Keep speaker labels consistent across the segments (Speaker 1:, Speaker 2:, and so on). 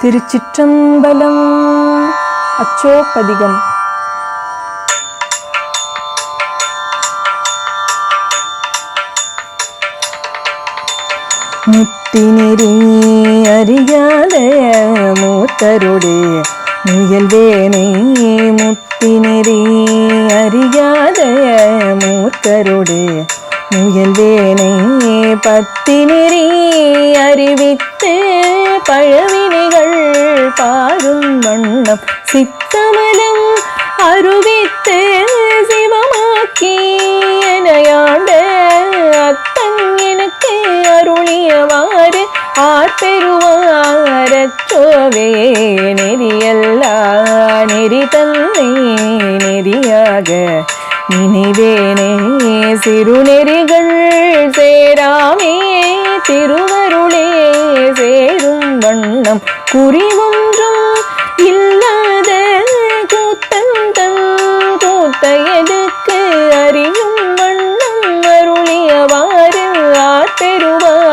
Speaker 1: திருச்சிற்றம்பலம் அச்சோப்பதிகம். முத்தினிரி அறியாத மூத்தருடே முயல்வேனே முத்தினிரி அறியாத மூத்தருடைய முயல்வேனே பத்தினிரி அறிவித்து பழவினைகள் பாரும் வண்ணம் சித்தமலம் அருவித்து சிவமாக்கி எனையாண்ட அத்தன் எனக்கு அருளியவாறு ஆர்பெருவாரச்சோவே நெறியல்லா நெறி தன்னை நெறியாக நினைவேனே சிறுநெறிகள் சேராமே திருவருளே சேரும் வண்ணம். குறிவொன்றும் இல்லாத கூத்தந்தன் கூத்தையதுக்கு அறியும் வண்ணம் அருளியவாறு ஆத்தெருவாரச்சோவே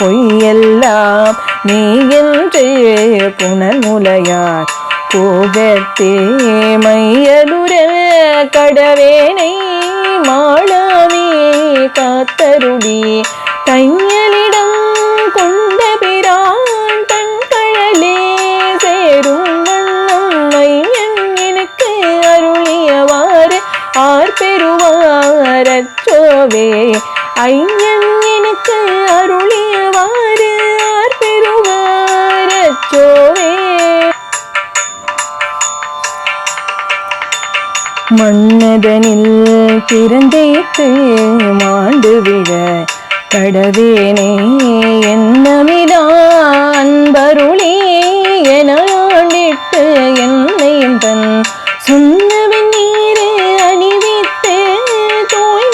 Speaker 1: பொய்யெல்லாம் நீ என்று புனர்முலையார். போகத்தே மைய கடவேனை மாளாமே காத்தருடி தையலிடம் கொண்ட பிரான் தன் கழலே சேரும் வண்ணம் மையன் எனக்கு அருளியவாறு ஆர் பெறுவாரச்சோவே. ஐயன் எனக்கு அருளியவாறு ஆர் பெறுவாரச்சோ மன்னதனில் பிறந்தேத்து மாண்டு விழ கடவேனே என்னமிடா அன்பருளே என ஆண்டிட்டு என்னையும் தன் சொன்னவன் நீரே அணிவித்து தோய்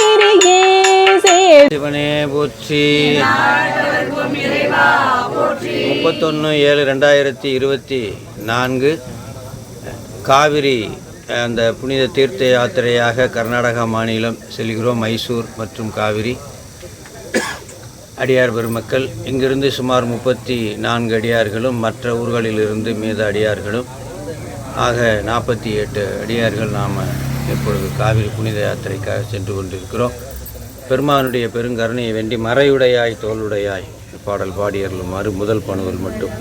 Speaker 2: சிவனே போற்றி. முப்பத்தொன்று ஏழு ரெண்டாயிரத்தி இருபத்தி நான்கு காவிரி அந்த புனித தீர்த்த யாத்திரையாக கர்நாடகா மாநிலம் செல்கிறோம் மைசூர் மற்றும் காவிரி. அடியார் பெருமக்கள் இங்கிருந்து சுமார் முப்பத்தி நான்கு அடியார்களும் மற்ற ஊர்களிலிருந்து மீத அடியார்களும் ஆக நாற்பத்தி எட்டு அடியார்கள் நாம் இப்பொழுது காவிரி புனித யாத்திரைக்காக சென்று கொண்டிருக்கிறோம். பெருமானுடைய பெருங்கருணையை வேண்டி மறையுடையாய் தோளுடையாய் பாடல் பாடியருளுமாறு முதல் பணுவல் மட்டும்.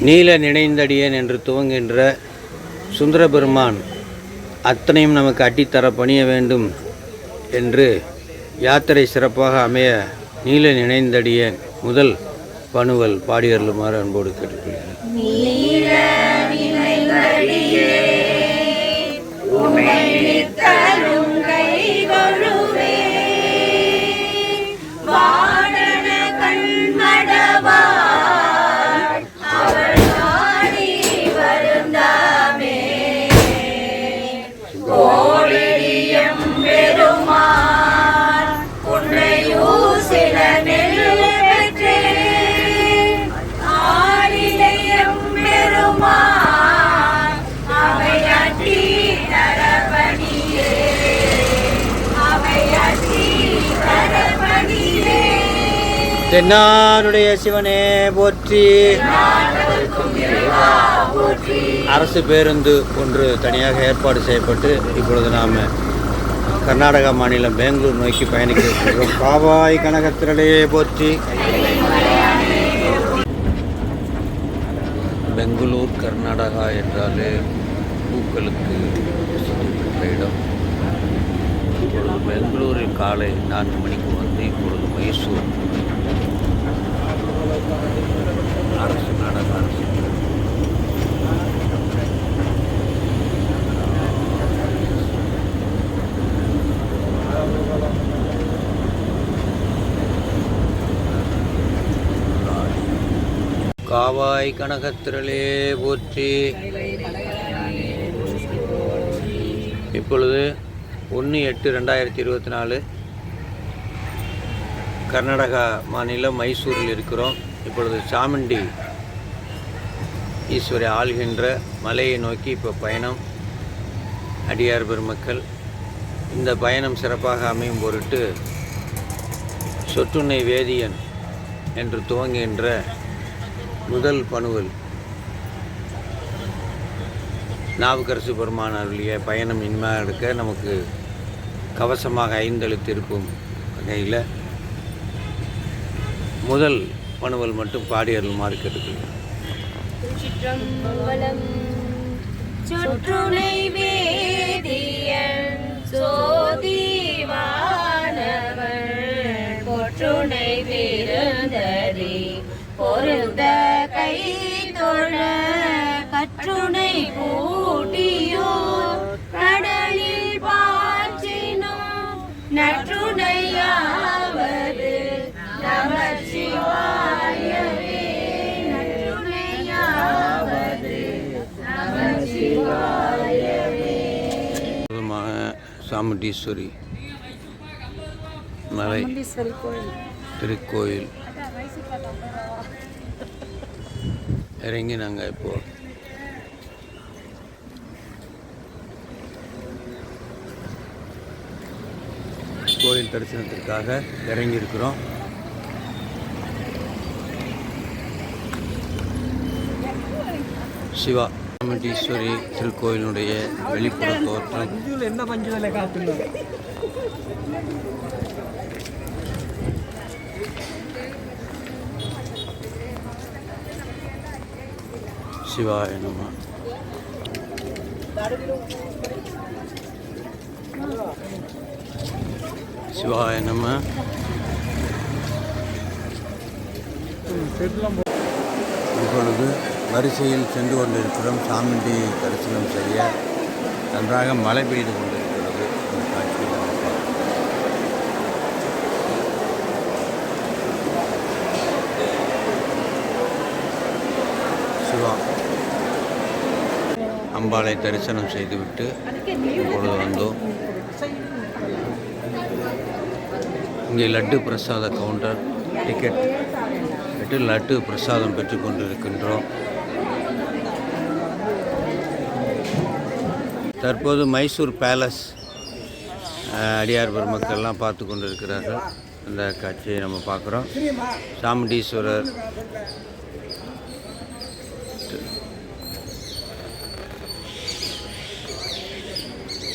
Speaker 2: நீல நினைந்தடியேன் என்று துவங்குகின்ற சுந்தரபெருமான் அத்தனையும் நமக்கு அட்டித்தர பணிய வேண்டும் என்று யாத்திரை சிறப்பாக அமைய நீல நினைந்தடியேன் முதல் பணுவல் பாடியருளுமாறு அன்போடு கேட்டுக்கொள்கிறேன். தென்னாருடைய சிவனே போற்றி. அரசு பேருந்து ஒன்று தனியாக ஏற்பாடு செய்யப்பட்டு இப்பொழுது நாம் கர்நாடகா மாநிலம் பெங்களூர் நோக்கி பயணிக்க இருக்கிறோம். காவாய் போற்றி. பெங்களூர் கர்நாடகா என்றாலே பூக்களுக்கு பெற்ற இடம். இப்பொழுது பெங்களூரில் காலை நான்கு மணிக்கு வந்து இப்பொழுது மைசூர் அரசு நாடக அரசு காவாய் கனகத்திரளே போற்றி. இப்பொழுது ஒன்று எட்டு ரெண்டாயிரத்தி இருபத்தி நாலு. கர்நாடகா மாநிலம் மைசூரில் இருக்கிறோம். இப்பொழுது சாமுண்டி ஈஸ்வரை ஆள்கின்ற மலையை நோக்கி இப்போ பயணம். அடியார் பெருமக்கள் இந்த பயணம் சிறப்பாக அமையும் பொருட்டு சொட்டுண்ணை வேதியன் என்று துவங்குகின்ற முதல் பணுவல். நாவுக்கரசு பெருமான் அருளிய பயணம் இன்மையாக எடுக்க நமக்கு கவசமாக ஐந்தெழுத்திருக்கும் வகையில் முதல் பணுவல் மட்டும் பாடி அருளுமாறு கேட்டுக்கொள்கிறேன்.
Speaker 3: சிற்றம்பலம் சொற்றுணை வேதியன் சோதிவானவர் பொற்றுணை விருந்தறி பொருந்த கை தொழ
Speaker 2: சாமுண்டீஸ்வரி மலை திருக்கோயில். இறங்கி நாங்கள் இப்போ கோயில் தரிசனத்திற்காக இறங்கி இருக்கிறோம் சிவா. சாமுண்டீஸ்வரி திருக்கோயிலுடைய வெளிப்புற தோற்றம். சிவாய நம. சிவாய நம. இப்பொழுது வரிசையில் சென்று கொண்டிருக்கிறோம். சாமிண்டி தரிசனம் செய்ய நன்றாக மழை பெய்து கொண்டிருக்கிறது. இந்த காட்சியில் சிவா அம்பாளை தரிசனம் செய்துவிட்டு இப்பொழுது வந்தோம். இங்கே லட்டு பிரசாத கவுண்டர் டிக்கெட் விட்டு லட்டு பிரசாதம் பெற்றுக் கொண்டிருக்கின்றோம். தற்போது மைசூர் பேலஸ் அடியார் பெருமக்கள்லாம் பார்த்து கொண்டிருக்கிறார்கள். அந்த காட்சியை நம்ம பார்க்குறோம். சாமுண்டீஸ்வரர்.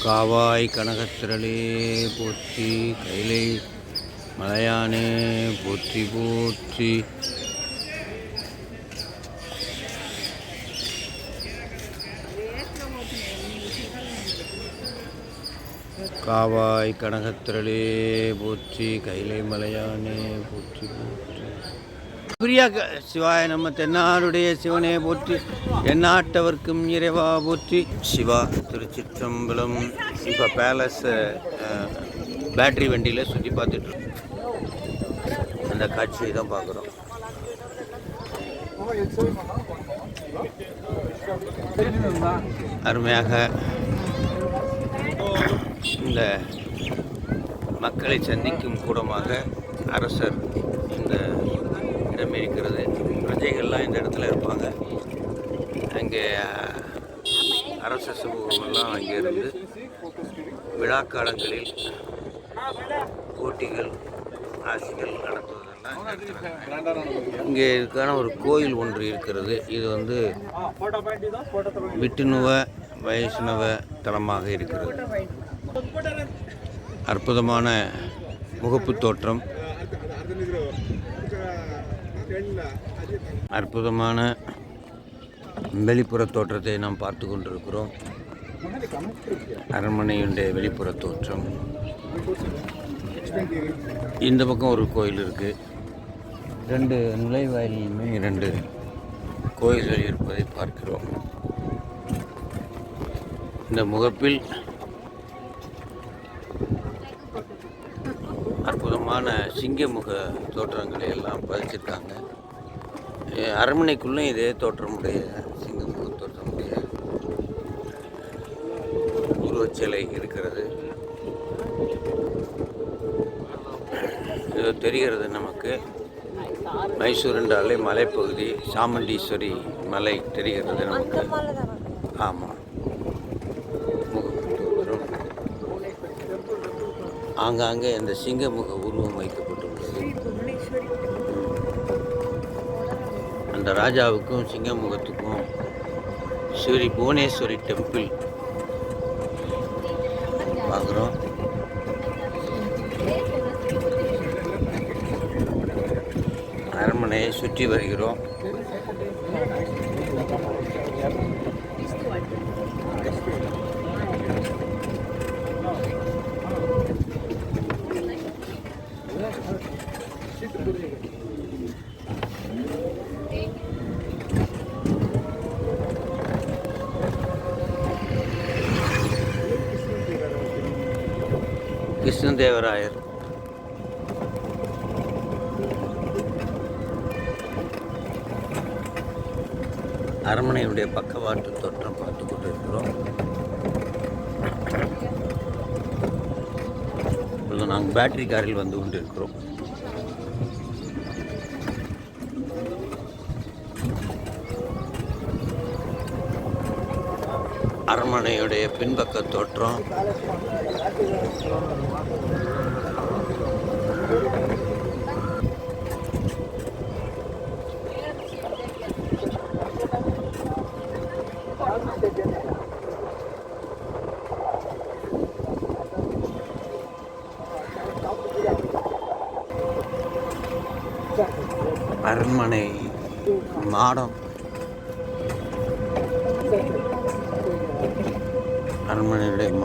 Speaker 2: காவாய் கனகத்திரளே போற்றி கைலை மலையானே போற்றி போற்றி. காவாய் கனகத்திரளே போற்றி கைலை மலையானே போற்றி போற்றி பிரியா சிவாய நம்ம தென்னாருடைய சிவனே போற்றி எந்நாட்டவர்க்கும் இறைவா போற்றி சிவா திருச்சிற்றம்பலம். இப்போ பேலஸ் பேட்டரி வண்டியில் சுற்றி பார்த்துட்டு அந்த காட்சியை தான் பார்க்குறோம். அருமையாக இந்த மக்களை சந்திக்கும் கூடமாக அரசர் இந்த இடம் இருக்கிறது. பிரஜைகள்லாம் இந்த இடத்துல இருப்பாங்க. அங்கே அரச சமூகமெல்லாம் அங்கே இருந்து விழாக்காலங்களில் போட்டிகள் ஆசைகள் நடத்துவதெல்லாம் இங்கே இதுக்கான ஒரு கோயில் ஒன்று இருக்கிறது. இது வந்து விட்டுணுவ வைஷ்ணவ தலமாக இருக்கிறது. அற்புதமான முகப்பு தோற்றம். அற்புதமான வெளிப்புற தோற்றத்தை நாம் பார்த்து கொண்டிருக்கிறோம். அரண்மனையுடைய வெளிப்புற தோற்றம். இந்த பக்கம் ஒரு கோயில் இருக்குது ரெண்டு நுழைவாயிலுமே இரண்டு கோயில்கள் இருப்பதை பார்க்கிறோம். இந்த முகப்பில் அற்புதமான சிங்கமுக தோற்றங்களை எல்லாம் பதிச்சிருக்காங்க. அரண்மனைக்குள்ளும் இதே தோற்றமுடைய சிங்கமுக தோற்றமுடைய உருவச்சிலை இருக்கிறது. இது தெரிகிறது நமக்கு. மைசூர் என்றாலே மலைப்பகுதி சாமுண்டீஸ்வரி மலை தெரிகிறது நமக்கு. ஆமாம் ஆங்காங்கே அந்த சிங்கமுக உருவம் வைக்கப்பட்டுள்ளது அந்த ராஜாவுக்கும் சிங்கமுகத்துக்கும் ஸ்ரீ புவனேஸ்வரி டெம்பிள் பார்க்குறோம். அரண்மனையை சுற்றி வருகிறோம். கிருஷ்ணதேவராயர் அரண்மனையுடைய பக்கவாட்டு தோற்றம் பார்த்து கொண்டிருக்கிறோம். இப்பொழுது நாங்கள் பேட்டரி காரில் வந்து கொண்டிருக்கிறோம். அரண்மனையுடைய பின்பக்க தோற்றம். அரண்மனை மாடம்.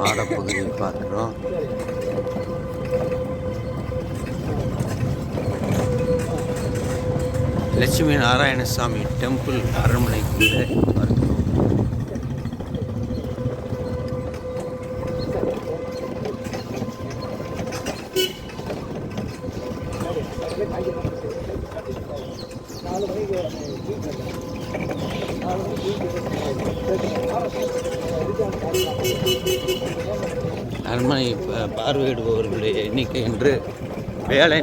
Speaker 2: அரண்மனையுடைய பார்க்குறோம் லட்சுமி நாராயணசாமி டெம்பிள் அரண்மனைக்குள்ளே பார்க்கிறோம் அரண்மனை ப- பார்வையிடுபவர்களுடைய எண்ணிக்கை என்று வேலை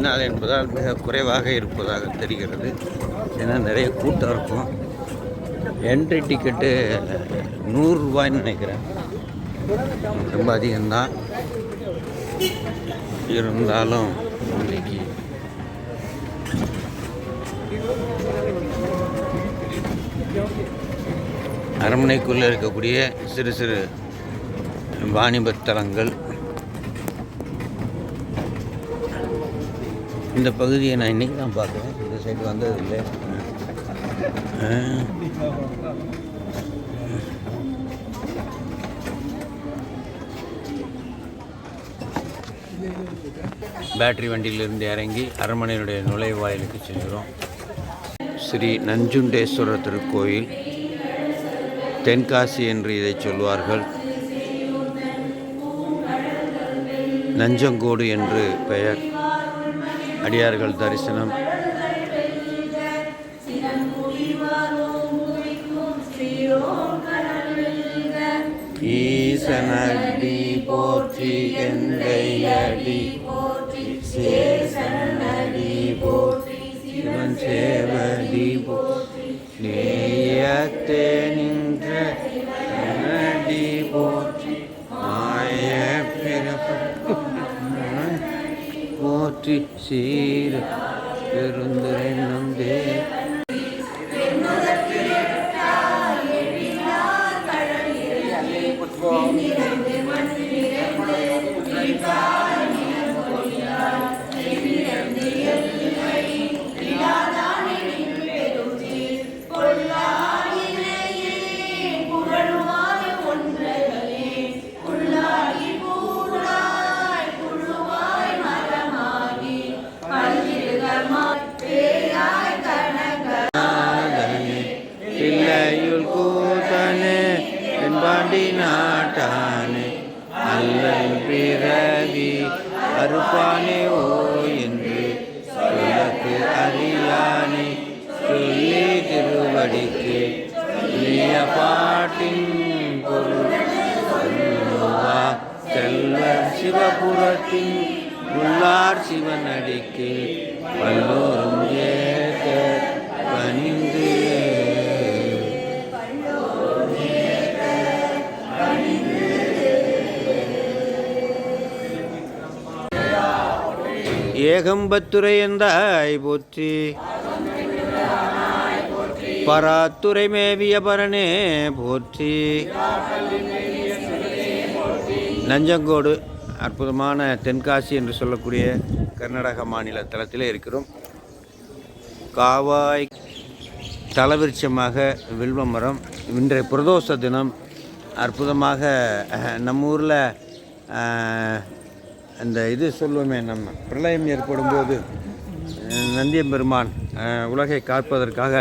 Speaker 2: நாள் மிக குறைவாக இருப்பதாக தெரிகிறது. ஏன்னா நிறைய கூட்டம் இருக்கும். என்ட்ரி டிக்கெட்டு நூறுரூவாய்ன்னு நினைக்கிறேன். ரொம்ப அதிகம்தான். இருந்தாலும் இன்னைக்கு அரண்மனைக்குள்ளே இருக்கக்கூடிய சிறு சிறு வாணிபத் இந்த பகுதியை நான் இன்றைக்கி தான் பார்க்குறேன். இந்த சைடு வந்தது இல்லை. பேட்டரி வண்டியிலிருந்து இறங்கி அரண்மனையினுடைய நுழைவாயிலுக்கு செல்கிறோம். ஸ்ரீ நஞ்சுண்டேஸ்வரர் திருக்கோயில். தென்காசி என்று இதை சொல்வார்கள். நஞ்சங்கோடு என்று பெயர். அடியார்கள் தரிசனம். ஈசனடி போற்றி எந்தை அடி. போற்றி சேசனடி போற்றி சிவன் சேவடி போற்றி சீர பெருந்துரை பாட்டின் பொருள். சொல்லுவார் செல்வர் சிவபுரத்தின் உள்ளார் சிவனடிக்கு பல்லோரும் ஏற்க பணிந்து. ஏகம்பத்துரை என்றாய் போற்றி. பராத்துரை மேவிய பரனே போற்றி. நஞ்சங்கோடு அற்புதமான தென்காசி என்று சொல்லக்கூடிய கர்நாடக மாநில தளத்திலே இருக்கிறோம். காவாய் தலவிருட்சமாக வில்வ மரம். இன்றைய பிரதோஷ தினம் அற்புதமாக நம்ம ஊரில் அந்த இது சொல்லுவோமே நம்ம பிரளயம் ஏற்படும் போது நந்தியம்பெருமான் உலகை காப்பதற்காக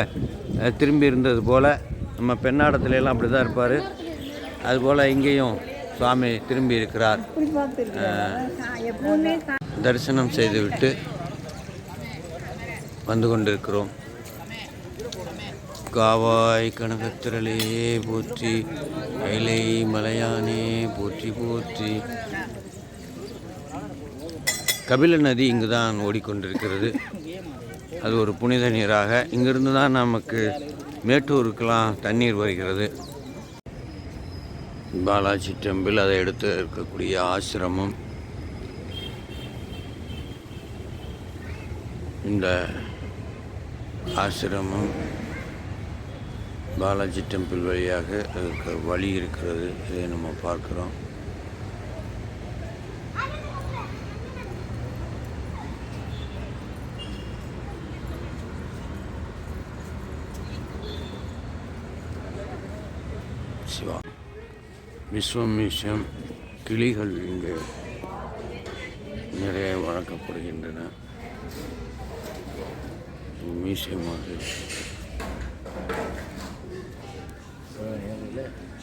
Speaker 2: திரும்பி இருந்தது போல் நம்ம பெண்ணாடத்துலலாம் அப்படி தான் இருப்பார். அதுபோல் இங்கேயும் சுவாமி திரும்பி இருக்கிறார் தரிசனம் செய்துவிட்டு வந்து கொண்டிருக்கிறோம். காவாய் கனகத்திரளே போற்றி கைலை மலையானே போற்றி போற்றி. கபில நதி இங்கு தான் ஓடிக்கொண்டிருக்கிறது. அது ஒரு புனித நீராக. இங்கிருந்து தான் நமக்கு மேட்டூருக்கெல்லாம் தண்ணீர் வருகிறது. பாலாஜி டெம்பிள் அதை எடுத்து இருக்கக்கூடிய ஆசிரமம். இந்த ஆசிரமம் பாலாஜி டெம்பிள் வழியாக அதுக்கு வழி இருக்கிறது. இதை நம்ம பார்க்குறோம் சிவா விஸ்வம் மியூசியம் கிளிகள் இங்கே நிறைய வளர்க்கப்படுகின்றன. மியூசியமாக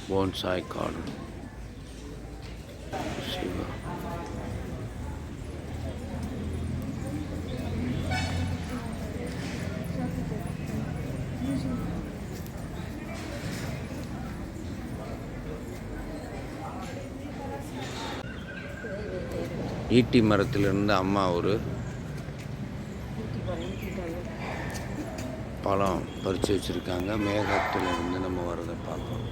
Speaker 2: போன்சாய் கார்டன் சிவா ஈட்டி மரத்திலிருந்து அம்மா ஒரு பழம் பறித்து வச்சுருக்காங்க. மேகத்திலிருந்து நம்ம வரதை பார்ப்போம்.